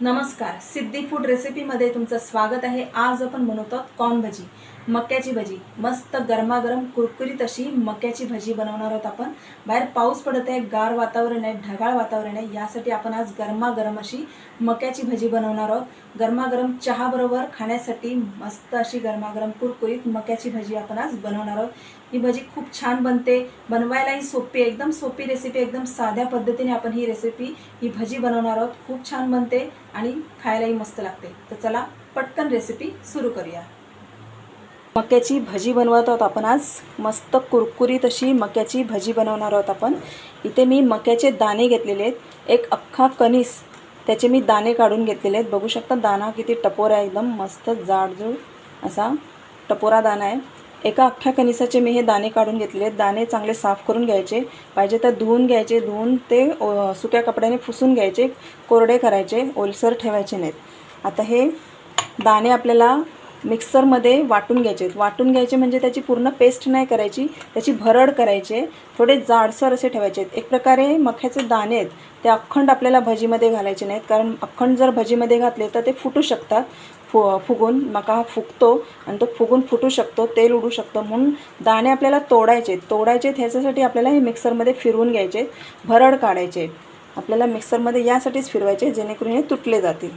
नमस्कार सिद्धी फूड रेसिपीमध्ये तुमचं स्वागत आहे. आज आपण बनवतो कॉर्न भजी. मक्याची भजी. मस्त गरमागरम कुरकुरीत अशी मक्याची भजी बनवणार आहोत आपण. बाहेर पाऊस पडत आहे गार वातावरण आहे ढगाळ वातावरण आहे. यासाठी आपण आज गरमागरम अशी मक्याची भजी बनवणार आहोत. गरमागरम चहाबरोबर खाण्यासाठी मस्त अशी गरमागरम कुरकुरीत मक्याची भजी आपण आज बनवणार आहोत. ही भजी खूप छान बनते. बनवायलाही सोपी आहे. एकदम सोपी रेसिपी एकदम साध्या पद्धतीने आपण ही रेसिपी ही भजी बनवणार आहोत. खूप छान बनते आणि खायलाही मस्त लागते. तर चला पटकन रेसिपी सुरू करूया. मक्याची भजी बनवत आहोत आपण आज. मस्त कुरकुरीत अशी मक्याची भजी बनवणार आहोत आपण. इथे मी मक्याचे दाणे घेतलेले आहेत. एक अख्खा कणीस त्याचे मी दाणे काढून घेतलेले आहेत. बघू शकता दाणा किती टपोरा आहे एकदम. मस्त जाडजूड असा टपोरा दाणा आहे. एका अख्ख्या कणिसाचे मी हे दाणे काढून घेतलेले आहेत. दाणे चांगले साफ करून घ्यायचे. पाहिजे तर धुवून घ्यायचे. धुवून ते सुक्या कपड्याने फुसून घ्यायचे. कोरडे करायचे. ओलसर ठेवायचे नाहीत. आता हे दाणे आपल्याला मिक्सरमध्ये वाटून घ्यायचे. आहेत. वाटून घ्यायचे म्हणजे त्याची पूर्ण पेस्ट नाही करायची त्याची भरड करायचे थोडे जाडसर असे ठेवायचे. आहेत एक प्रकारे मक्याचे दाणे आहेत ते अखंड आपल्याला भजीमध्ये घालायचे नाहीत. कारण अखंड जर भजीमध्ये घातले तर ते फुटू शकतात. फु फुगून मका हा फुगतो आणि तो फुगून फुटू शकतो तेल उडू शकतो. म्हणून दाणे आपल्याला तोडायचे तोडायचे ह्याच्यासाठी आपल्याला हे मिक्सरमध्ये फिरवून घ्यायचे भरड काढायचे आपल्याला मिक्सरमध्ये यासाठीच फिरवायचे जेणेकरून हे तुटले जातील.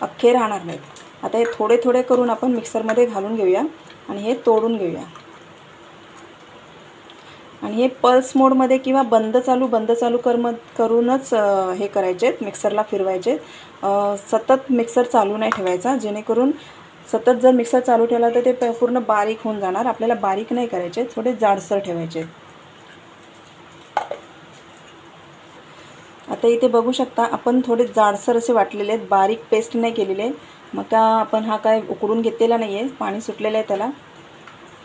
अख्खे राहणार नाहीत. आता हे थोडे थोडे करून आपण मिक्सरमध्ये घालून घेऊया आणि हे तोडून घेऊया. आणि हे पल्स मोडमध्ये किंवा बंद चालू बंद चालू कर्म करूनच हे करायचे मिक्सरला फिरवायचे. सतत मिक्सर चालू नाही ठेवायचा जेणेकरून सतत जर मिक्सर चालू ठेवला तर ते पूर्ण बारीक होऊन जाणार. आपल्याला बारीक नाही करायचे थोडे जाडसर ठेवायचे. आता इथे बघू शकता आपण थोडे जाडसर असे वाटलेले आहेत बारीक पेस्ट नाही केलेले. आहे का आपण हा काय उकडून घेतलेला नाही आहे पाणी सुटलेलं आहे त्याला.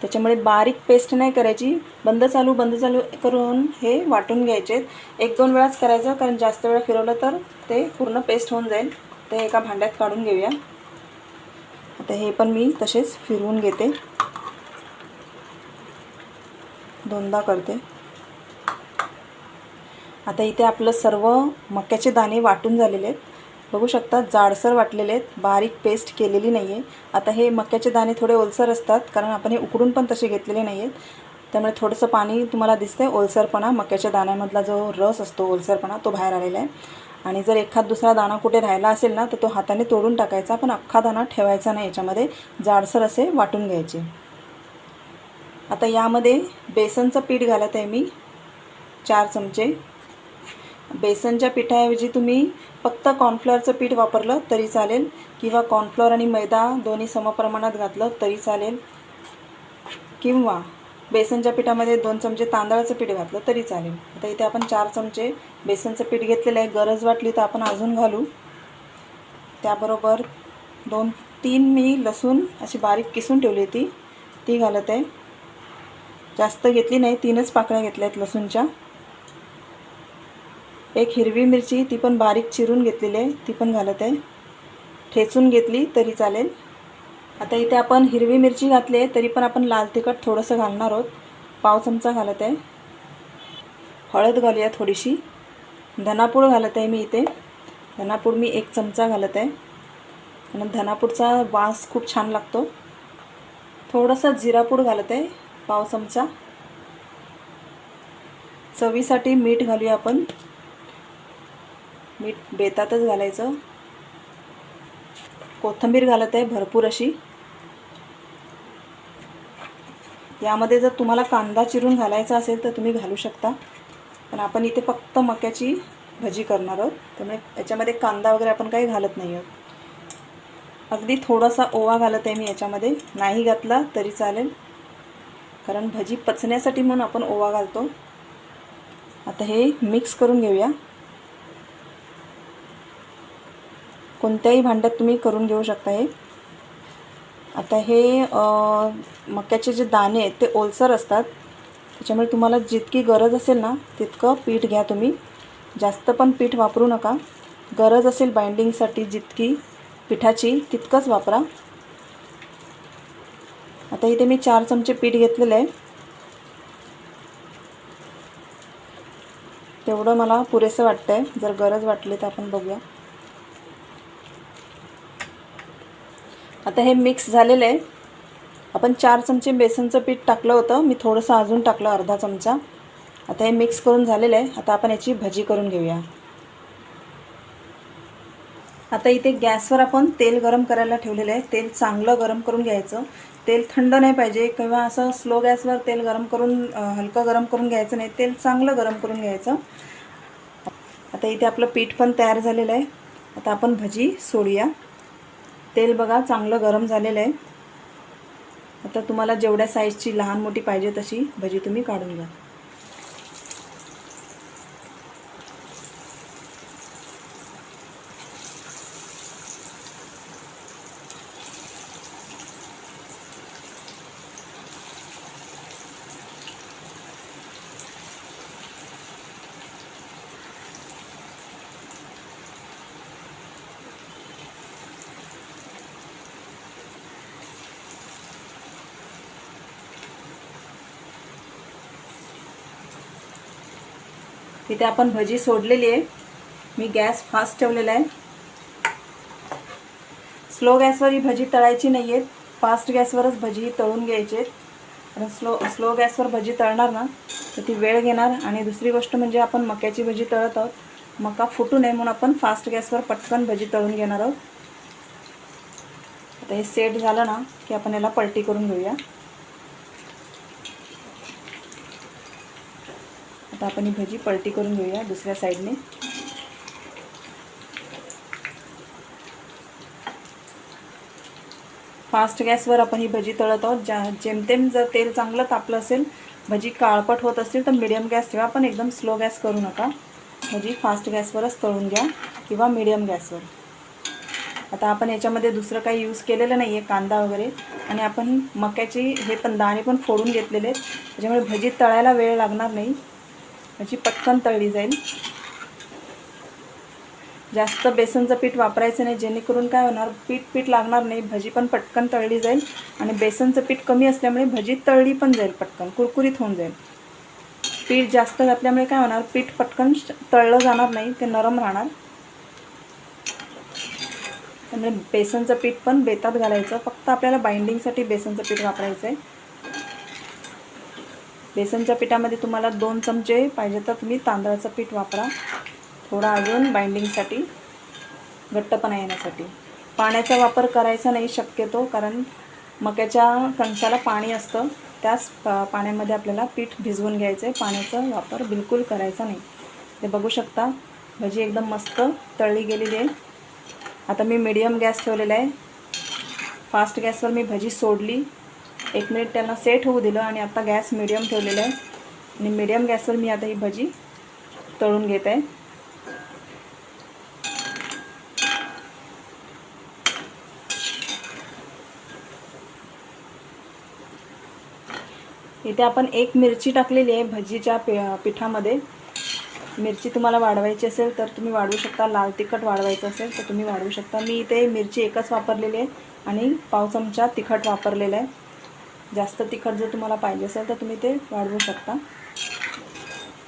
त्याच्यामुळे बारीक पेस्ट नाही करायची. बंद चालू बंद चालू करून हे वाटून घ्यायचे. एक दोन वेळाच करायचं कारण जास्त वेळा फिरवलं तर ते पूर्ण पेस्ट होऊन जाईल. ते एका भांड्यात काढून घेऊया. आता हे पण मी तसेच फिरवून घेते. दोनदा करते. आता इथे आपलं सर्व मक्याचे दाणे वाटून झालेले आहेत. बघू शकता जाडसर वाटलेले आहेत. बारीक पेस्ट केलेली नाही आहे आता हे मक्याचे दाणे थोडे ओलसर असतात कारण आपण हे उकडून पण तसे घेतलेले नाही आहेत त्यामुळे थोडंसं पाणी तुम्हाला दिसतंय ओलसरपणा. मक्याच्या दाण्यामधला जो रस असतो ओलसरपणा तो बाहेर आलेला आहे. आणि जर एखाद दुसरा दाणा कुठे राहिला असेल ना तर तो हाताने तोडून टाकायचा. पण अख्खा दाणा ठेवायचा नाही याच्यामध्ये जाडसर असे वाटून घ्यायचे. आता यामध्ये बेसनचं पीठ घालत आहे मी. चार चमचे. बेसनच्या पिठाऐवजी तुम्ही फक्त कॉर्नफ्लॉवरचं पीठ वापरलं तरी चालेल किंवा कॉर्नफ्लॉवर आणि मैदा दोन्ही समप्रमाणात घातलं तरी चालेल. किंवा बेसनच्या पिठामध्ये दोन चमचे तांदळाचं पीठ घातलं तरी चालेल. आता इथे आपण चार चमचे बेसनचं पीठ घेतलेलं आहे. गरज वाटली तर आपण अजून घालू. त्याबरोबर दोन तीन मी लसूण अशी बारीक किसून ठेवली होती. ती घालत आहे. जास्त घेतली नाही तीनच पाकळ्या घेतल्या आहेत लसूणच्या. एक हिरवी मिरची ती पण बारीक चिरून घेतलेली आहे. ती पण घालत आहे. ठेचून घेतली तरी चालेल. आता इथे आपण हिरवी मिरची घातली आहे तरी पण आपण लाल तिखट थोडंसं घालणार आहोत. पाव चमचा घालत आहे. हळद घालूया थोडीशी. धनापूड घालत आहे मी इथे. धनापूड मी एक चमचा घालत आहे. आणि धनापूडचा वास खूप छान लागतो. थोडंसं जिरापूड घालत आहे पाव चमचा. चवीसाठी मीठ घालूया आपण. मीठ बेतातच घालायचं. कोथिंबीर घालत आहे भरपूर अशी. यामध्ये जर तुम्हाला कांदा चिरून घालायचा असेल तर तुम्ही घालू शकता. पण आपण इथे फक्त मक्याची भजी करणार आहोत. त्यामुळे याच्यामध्ये कांदा वगैरे आपण काही घालत नाही आहोत. अगदी थोडासा ओवा घालत आहे मी याच्यामध्ये. नाही घातला तरी चालेल. कारण भजी पचण्यासाठी म्हणून आपण ओवा घालतो. आता हे मिक्स करून घेऊया. कोणत्याही भांड्यात तुम्ही करून घेऊ शकता हे. आता हे मक्याचे जे दाणे आहेत ते ओलसर असतात. त्याच्यामुळे तुम्हाला जितकी गरज असेल ना तितकं पीठ घ्या तुम्ही. जास्त पण पीठ वापरू नका. गरज असेल बाइंडिंगसाठी जितकी पिठाची तितकंच वापरा. आता इथे मी चार चमचे पीठ घेतलेलं आहे. तेवढं मला पुरेसं वाटतं आहे जर गरज वाटली तर आपण बघूया. आता हे मिक्स झालेलं आहे. आपण चार चमचे बेसनचं पीठ टाकलं होतं. मी थोडंसं अजून टाकलं अर्धा चमचा. आता हे मिक्स करून झालेलं आहे. आता आपण याची भजी करून घेऊया. आता इथे गॅसवर आपण तेल गरम करायला ठेवलेलं आहे. तेल चांगलं गरम करून घ्यायचं. तेल थंड नाही पाहिजे. किंवा असं स्लो गॅसवर तेल गरम करून हलकं गरम करून घ्यायचं नाही. तेल चांगलं गरम करून घ्यायचं. आता इथे आपलं पीठ पण तयार झालेलं आहे. आता आपण भजी सोडूया. तेल बघा चांगलं गरम झालेलं आहे. आता तुम्हाला जेवढ्या साईजची लहान मोठी पाहिजे तशी भजी तुम्ही काढून घ्या. तिथे आपण भजी सोडलेली आहे. मी गॅस फास्ट ठेवलेला आहे. स्लो गॅसवर ही भजी तळायची नाही आहेत फास्ट गॅसवरच भजी ही तळून घ्यायची आहेत. कारण स्लो स्लो गॅसवर भजी तळणार ना तर ती वेळ घेणार. आणि दुसरी गोष्ट म्हणजे आपण मक्याची भजी तळत आहोत. मका फुटू नये म्हणून आपण फास्ट गॅसवर पटकन भजी तळून घेणार आहोत. आता हे सेट झालं ना की आपण याला पलटी करून घेऊया. आता आपण ही भजी पलटी करून घेऊया दुसऱ्या साईडने. फास्ट गॅसवर आपण ही भजी तळत आहोत. ज्या जेमतेम जर तेल चांगलं तापलं असेल भजी काळपट होत असतील तर मिडियम गॅस ठेवा पण एकदम स्लो गॅस करू नका. भजी फास्ट गॅसवरच तळून घ्या किंवा मिडियम गॅसवर. आता आपण याच्यामध्ये दुसरं काही यूज केलेलं नाही आहे कांदा वगैरे. आणि आपण मक्याची हे पण दाणे पण फोडून घेतलेले आहेत. त्याच्यामुळे भजी तळायला वेळ लागणार नाही. भजी पटकन तळली जाईल. जास्त बेसनचं पीठ वापरायचं नाही जेणेकरून काय होणार पीठ पीठ लागणार नाही भजी पण पटकन तळली जाईल आणि बेसनचं पीठ कमी असल्यामुळे भजी तळली पण जाईल पटकन कुरकुरीत होऊन जाईल. पीठ जास्त घातल्यामुळे काय होणार पीठ पटकन श- तळलं जाणार नाही ते नरम राहणार. त्यामुळे बेसनचं पीठ पण बेतात घालायचं फक्त आपल्याला बाइंडिंगसाठी बेसनचं पीठ वापरायचं आहे बेसनच्या पिठामध्ये तुम्हाला दोन चमचे पाहिजे तर तुम्ही तांदळाचं पीठ वापरा. थोडा अजून बाइंडिंगसाठी घट्टपणा येण्यासाठी. पाण्याचा वापर करायचा नाही शक्यतो कारण मक्याच्या कणसाला पाणी असतं. त्याच पाण्यामध्ये आपल्याला पीठ भिजवून घ्यायचं आहे पाण्याचा वापर बिलकुल करायचा नाही. ते बघू शकता भजी एकदम मस्त तळली गेलेली आहे. आता मी मीडियम गॅस ठेवलेला आहे. फास्ट गॅसवर मी भजी सोडली. एक मिनिट त्यांना सेट होऊ दिलं आणि आता गॅस मिडियम ठेवलेला आहे. आणि मिडियम गॅसवर मी आता ही भजी तळून घेत आहे. इथे आपण एक मिरची टाकलेली आहे भजीच्या पि पिठामध्ये. मिरची तुम्हाला वाढवायची असेल तर तुम्ही वाढवू शकता. लाल तिखट वाढवायचं असेल तर तुम्ही वाढवू शकता. मी इथे मिरची एकच वापरलेली आहे आणि पाव चमचा तिखट वापरलेलं आहे. जास्त तिखट जर तुम्हाला पाहिजे असेल तर तुम्ही ते वाढवू शकता.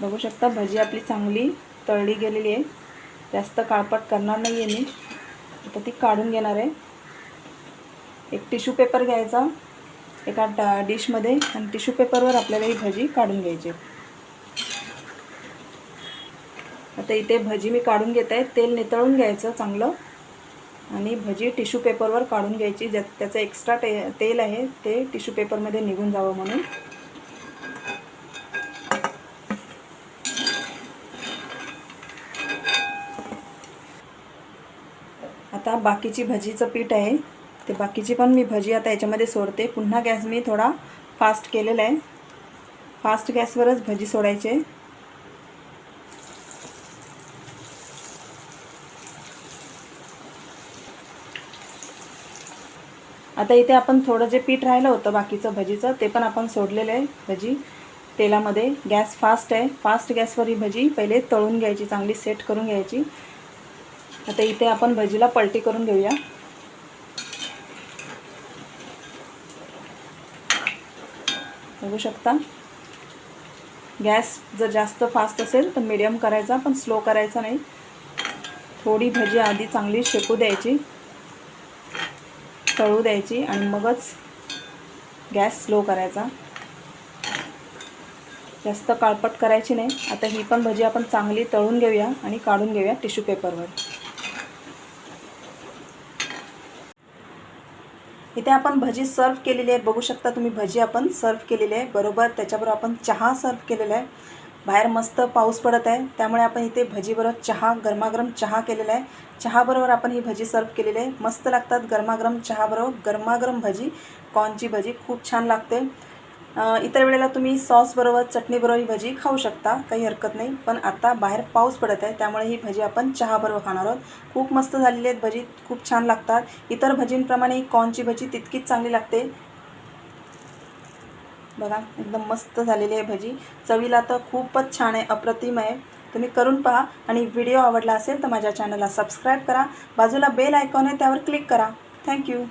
बघू शकता भजी आपली चांगली तळली गेलेली आहे. जास्त काळपट करणार नाही आहे मी. आता ती काढून घेणार आहे. एक टिश्यू पेपर घ्यायचा एका डा डिशमध्ये आणि टिश्यू पेपरवर आपल्याला ही भजी काढून घ्यायची आता इथे भजी मी काढून घेत आहे. तेल नितळून घ्यायचं चांगलं. आणि भजी टिश्यू पेपरवर काढून घ्यायची ज्या त्याचं एक्स्ट्रा टे तेल आहे ते टिश्यू पेपरमध्ये निघून जावं म्हणून. आता बाकीची भजीचं पीठ आहे. ते बाकीची पण मी भजी आता याच्यामध्ये सोडते. पुन्हा गॅस मी थोडा फास्ट केलेला आहे. फास्ट गॅसवरच भजी सोडायची. आता इथे आपण थोडं जे पीठ राहिलं होतं बाकीचं भजीचं ते पण आपण सोडलेलं आहे भजी. तेलामध्ये. गॅस फास्ट आहे. फास्ट गॅसवर ही भजी. पहिले तळून घ्यायची चांगली सेट करून घ्यायची. आता इथे आपण भजीला पलटी करून घेऊया. बघू शकता. गॅस जर जास्त फास्ट असेल तर मीडियम करायचा पण स्लो करायचा नाही. थोडी भजी आधी चांगली शेकू द्यायची. तळू द्यायची आणि मगच गॅस स्लो करायचा. जास्त काळपट करायची नाही. आता ही पण भजी आपण चांगली तळून घेऊया आणि काढून घेऊया टिश्यू पेपरवर. इथे आपण भजी सर्व केलेली आहे बघू शकता तुम्ही भजी आपण सर्व केलेली आहे. बरोबर त्याच्याबरोबर आपण चहा सर्व केलेला आहे. बाहेर मस्त पाऊस पडत आहे. त्यामुळे आपण इथे भजीबरोबर चहा गरमागरम चहा केलेला आहे. चहाबरोबर आपण ही भजी सर्व केलेली आहे. मस्त लागतात गरमागरम चहाबरोबर. गरमागरम भजी कॉर्नची भजी खूप छान लागते. इतर वेळेला तुम्ही सॉसबरोबर चटणीबरोबर ही भजी खाऊ शकता. काही हरकत नाही. पण आता बाहेर पाऊस पडत आहे. त्यामुळे ही भजी आपण चहाबरोबर खाणार आहोत. खूप मस्त झालेली आहेत भजी. खूप छान लागतात. इतर भजींप्रमाणे ही कॉर्नची भजी तितकीच चांगली लागते. बघा एकदम मस्त झालेली आहे भजी. चवीला तर खूपच छान आहे अप्रतिम आहे. तुम्ही करून पहा आणि व्हिडिओ आवडला असेल तर माझ्या चॅनलला सबस्क्राईब करा. बाजूला बेल आयकॉन आहे त्यावर क्लिक करा. थँक्यू